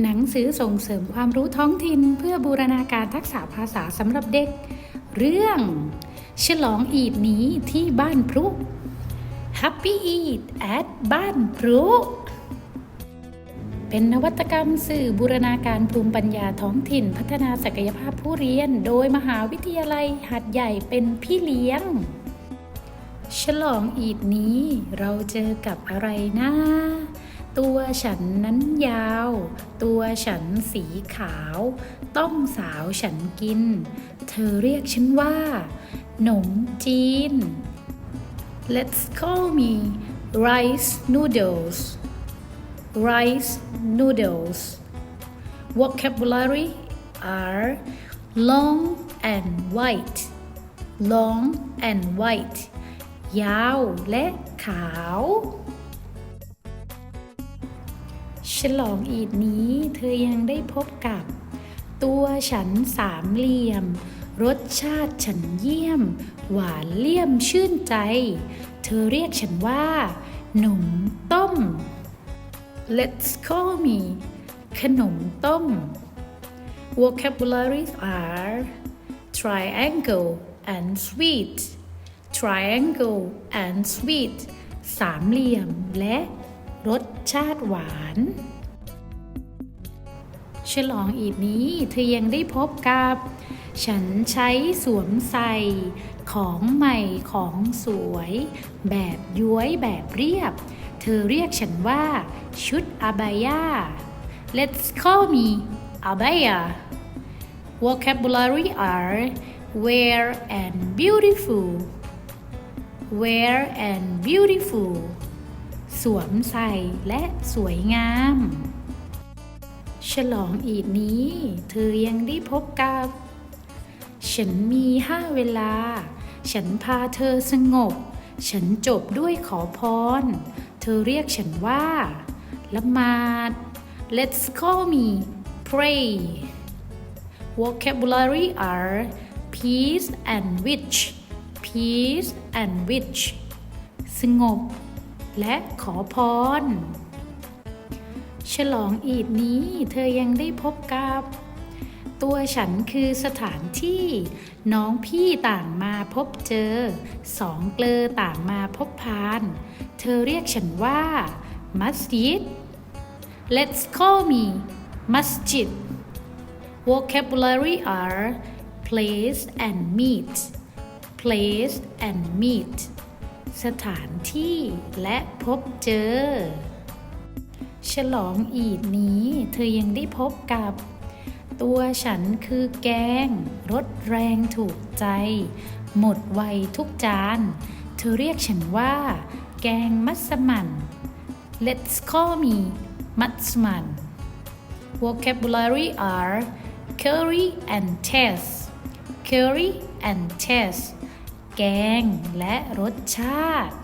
หนังสือส่งเสริมความรู้ท้องถิ่นเพื่อบูรณาการทักษะภาษาสำหรับเด็ก เรื่อง ฉลองอีดนี้ที่บ้านพรุ Happy Eid at บ้านพรุ เป็นนวัตกรรมสื่อบูรณาการภูมิปัญญาท้องถิ่น พัฒนาศักยภาพผู้เรียน โดยมหาวิทยาลัยหัดใหญ่เป็นพี่เลี้ยง ฉลองอีดนี้เราเจอกับอะไรนะ ตัวฉันนั้นยาว ตัวฉันสีขาว ต้องสาวฉันกิน เธอเรียกฉันว่า หนมจีน Let's call me rice noodles rice noodles vocabulary are long and white long and white ยาวและขาว ฉลองอีดนี้เธอยังได้พบกับ ตัวฉันสามเหลี่ยม รสชาติฉันเยี่ยม หวานเลี่ยมชื่นใจ เธอเรียกฉันว่า หนมต้ม Let's call me ขนมต้ม Vocabularies are triangle and sweet triangle and sweet สามเหลี่ยมและ รสชาติหวาน ฉลองอีดนี้เธอยังได้พบกับ ฉันใช้สวมใส่ของใหม่ของสวย แบบย้วยแบบเรียบ เธอเรียกฉันว่า ชุดอาบายา Let's call me abaya Vocabulary are wear and beautiful wear and beautiful สวมใส่และสวยงาม ฉลองอีดนี้ เธอยังได้พบกับ ฉันมีห้าเวลา ฉันพาเธอสงบ ฉันจบด้วยขอพร เธอเรียกฉันว่า ละมาด Let's call me pray Vocabulary are peace and witch peace and witch สงบ และขอพร ฉลองอีดนี้เธอยังได้พบกับ ตัวฉันคือสถานที่น้องพี่ต่างมาพบเจอ สองเกลอต่างมาพบพาน เธอเรียกฉันว่า มัสยิด Let's call me มัสจิด Vocabulary are place and meet place and meet สถานที่และพบเจอ ฉลองอีดนี้ เธอยังได้พบกับ ตัวฉันคือแกงรสแรงถูกใจ หมดไวทุกจาน เธอเรียกฉันว่า แกงมัสมั่น Let's call me มัสมั่น Vocabulary are curry and taste curry and taste แกงและรสชาติ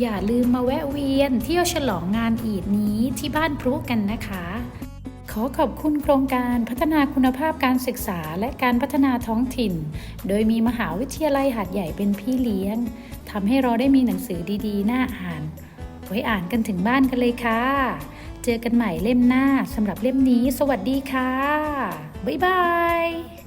อย่าลืมมาแวะเวียนเที่ยวฉลองงานอีดนี้ที่บ้านพรุกันนะคะ ขอขอบคุณโครงการพัฒนาคุณภาพการศึกษาและการพัฒนาท้องถิ่น โดยมีมหาวิทยาลัยหาดใหญ่เป็นพี่เลี้ยงทำให้เราได้มีหนังสือดีๆ น่าอ่าน ไว้อ่านกันถึงบ้านกันเลยค่ะ เจอกันใหม่เล่มหน้าสำหรับเล่มนี้ สวัสดีค่ะ บ๊ายบาย